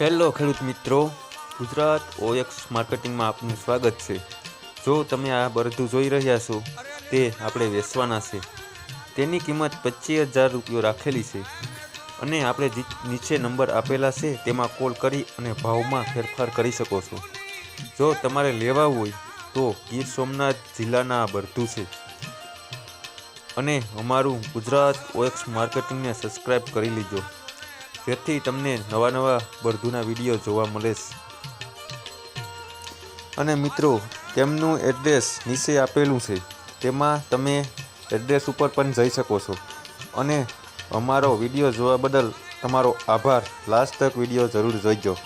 Hello ખેડૂત મિત્રો, Gujarat OX માર્કેટિંગમાં આપનું સ્વાગત છે. જો તમે આ બરધું જોઈ રહ્યા છો, તે આપણે વેચવાના છે. તેની કિંમત પચીસ હજાર રૂપિયો રાખેલી છે અને આપણે નીચે નંબર આપેલા છે, તેમાં કોલ કરી અને ભાવમાં ફેરફાર કરી શકો છો. જો તમારે લેવા હોય, તો ગીર સોમનાથ જિલ્લાના બરધું છે. અને અમારું ગુજરાત ઓએક્સ માર્કેટિંગને સબસ્ક્રાઈબ કરી લીજો. જેથી તમને નવા નવા બરધુના વીડિયો જોવા મળે અને મિત્રો, તેમનું એડ્રેસ નીચે આપેલું છે. તેમાં તમે એડ્રેસ ઉપર પણ જઈ શકો છો. અને અમારો વીડિયો જોવા બદલ તમારો આભાર. લાસ્ટ તક વીડિયો જરૂર જોઈજો.